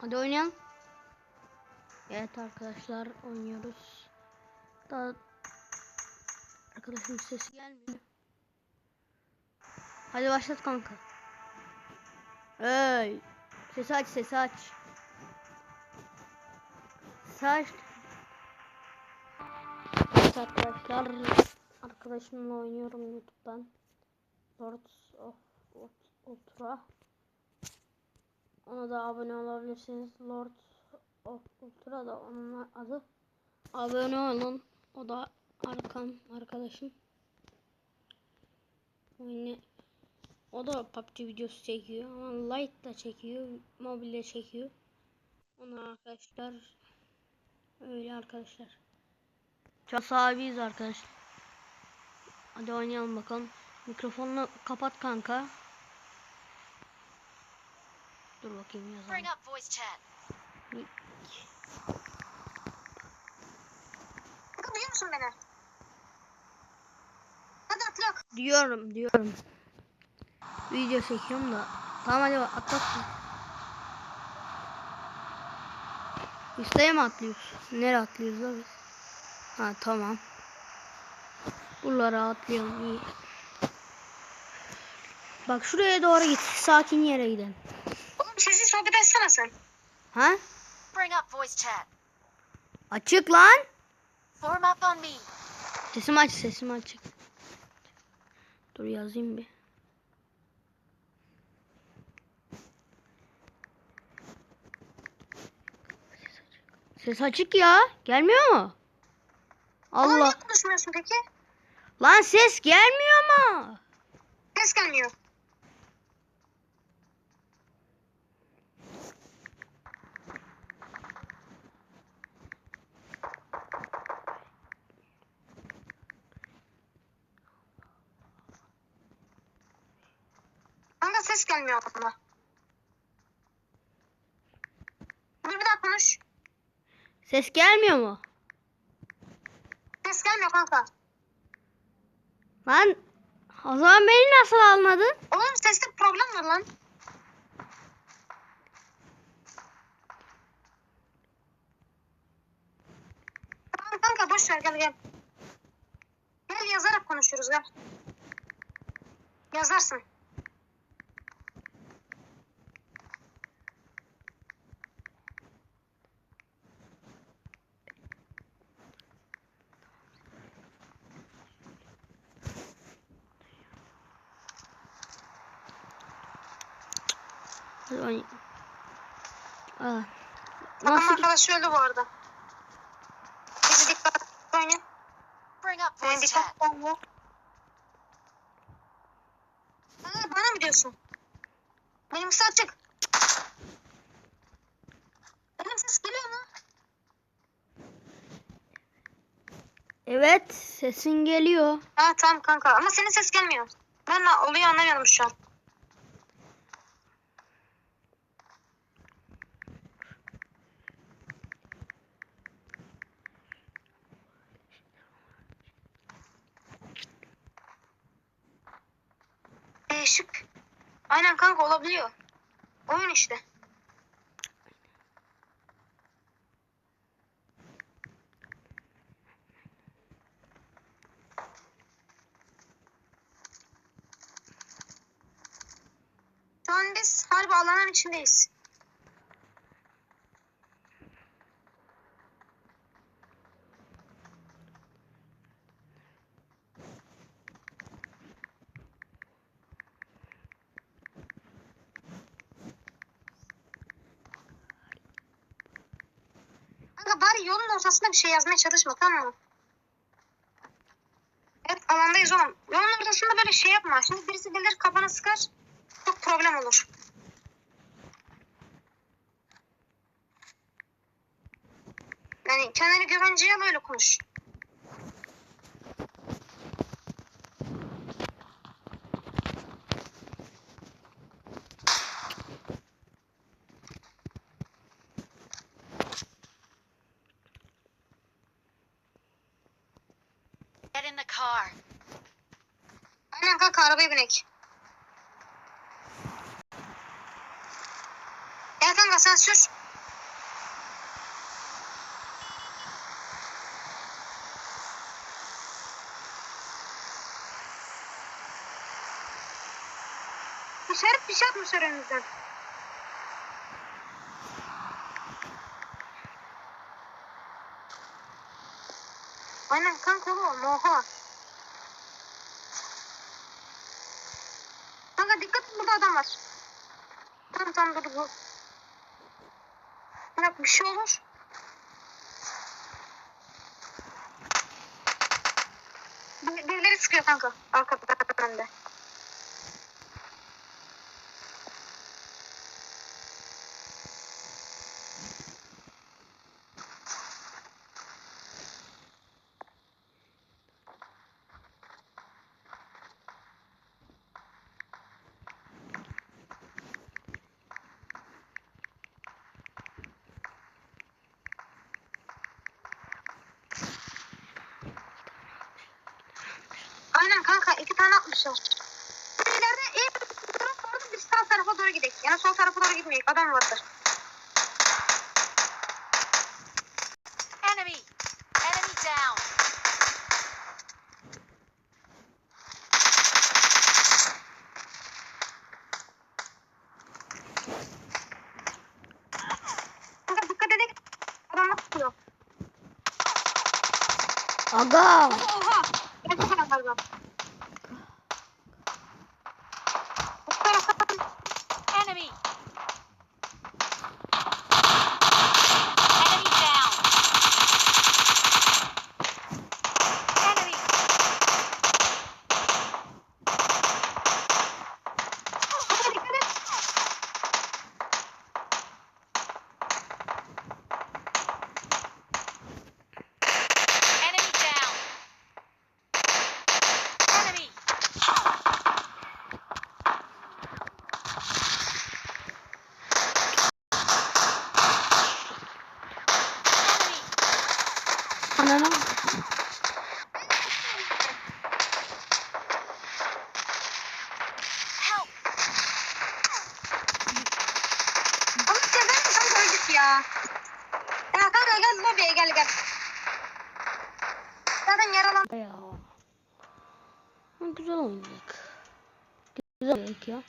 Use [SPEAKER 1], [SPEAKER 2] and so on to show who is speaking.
[SPEAKER 1] Hadi oynayalım. Evet arkadaşlar oynuyoruz. Daha arkadaşın sesi gelmiyor. Hadi başlat kanka. Ey. Sesi aç sesi aç. Sesi aç. Evet arkadaşlar arkadaşımla oynuyorum YouTube'dan. Lords of Ultra. Ona da abone olabilirsiniz. Lord of Ultra da onun adı. Abone olun. O da arkam arkadaşım. Oyunu o da PUBG videosu çekiyor ama light da çekiyor, mobilde çekiyor. Ona arkadaşlar öyle arkadaşlar. Çok sahibiyiz arkadaşlar. Hadi oynayalım bakalım. Mikrofonunu kapat kanka. Dur bakayım yazalım.
[SPEAKER 2] Bring up voice chat.
[SPEAKER 3] Kanka duyuyor musun beni? Hadi atla.
[SPEAKER 1] Diyorum diyorum. Video çekiyorum da. Tamam hadi bak, atlat. Üsteye mi atlıyoruz? Nereye atlıyoruz da biz? Ha tamam. Buralara atlayalım iyi. Bak şuraya doğru git. Sakin yere gidelim.
[SPEAKER 3] Sohbet etsene sen.
[SPEAKER 1] Ha?
[SPEAKER 2] Bring up voice chat.
[SPEAKER 1] Açık lan.
[SPEAKER 2] Form up on me.
[SPEAKER 1] Sesim aç, sesim açık. Dur yazayım bir. Ses açık ya. Gelmiyor mu?
[SPEAKER 3] Oğlum niye
[SPEAKER 1] Allah.
[SPEAKER 3] konuşmuyorsun peki?
[SPEAKER 1] Lan ses gelmiyor mu?
[SPEAKER 3] Ses gelmiyor. Kanka ses gelmiyor aklımda. Dur bir daha konuş.
[SPEAKER 1] Ses gelmiyor mu?
[SPEAKER 3] Ses gelmiyor kanka.
[SPEAKER 1] Lan o zaman beni nasıl almadın?
[SPEAKER 3] Oğlum seste problem var lan. Tamam kanka boş ver gel gel. Gel yazarak konuşuruz gel. Yazarsın.
[SPEAKER 1] Aa.
[SPEAKER 3] Arkadaşı öldü bu arada. Bizi dikkat oynayın.
[SPEAKER 2] Bring up chat.
[SPEAKER 3] dikkat. Aa, bana mı diyorsun? Benimkisi açık. Benim ses geliyor mu?
[SPEAKER 1] Evet sesin geliyor.
[SPEAKER 3] Ha tamam kanka ama senin ses gelmiyor. Ben oluyor anlamıyorum şu an. Değişik. Aynen kanka olabiliyor. Oyun işte. Şu an biz harbi alanın içindeyiz. Bari yolun ortasında bir şey yazmaya çalışma tamam mı? Evet alandayız oğlum. Yolun ortasında böyle şey yapma. Şimdi birisi gelir kafana sıkar. Çok problem olur. Yani kendini güvenceye al öyle konuş.
[SPEAKER 2] Get in the car.
[SPEAKER 3] Aynen kanka arabaya binek. Gel kanka sen sür. Dışarı bir şey atmış önümüzden. Aynen kanka oğlum oha. Kanka dikkat et burada adam var. Tamam tamam dur bu. Bak bir şey olur. Bir- Birileri sıkıyor kanka. Arkadan önde. Aynen kanka iki tane atmışlar. İleride bir taraf vardı biz sağ tarafa doğru gidelim. Yani sol tarafa doğru gitmeyek adam vardır.
[SPEAKER 2] Enemy! Enemy down!
[SPEAKER 3] Kanka dikkat edin. Adamlar tutuyor.
[SPEAKER 1] Aga.
[SPEAKER 3] Oha! Gerçek adamlar var. Bu taraftan
[SPEAKER 2] Enemy! Enemy down! Enemy!
[SPEAKER 3] Kanka dikkat et.
[SPEAKER 2] Enemy down! Enemy! Enemy! Help!
[SPEAKER 3] Ama sen ben kanka öldük ya. Ya kanka gel lobiye gel gel. Zaten yaralan.
[SPEAKER 1] Ya. Güzel oynadık. Güzel oynadık ya.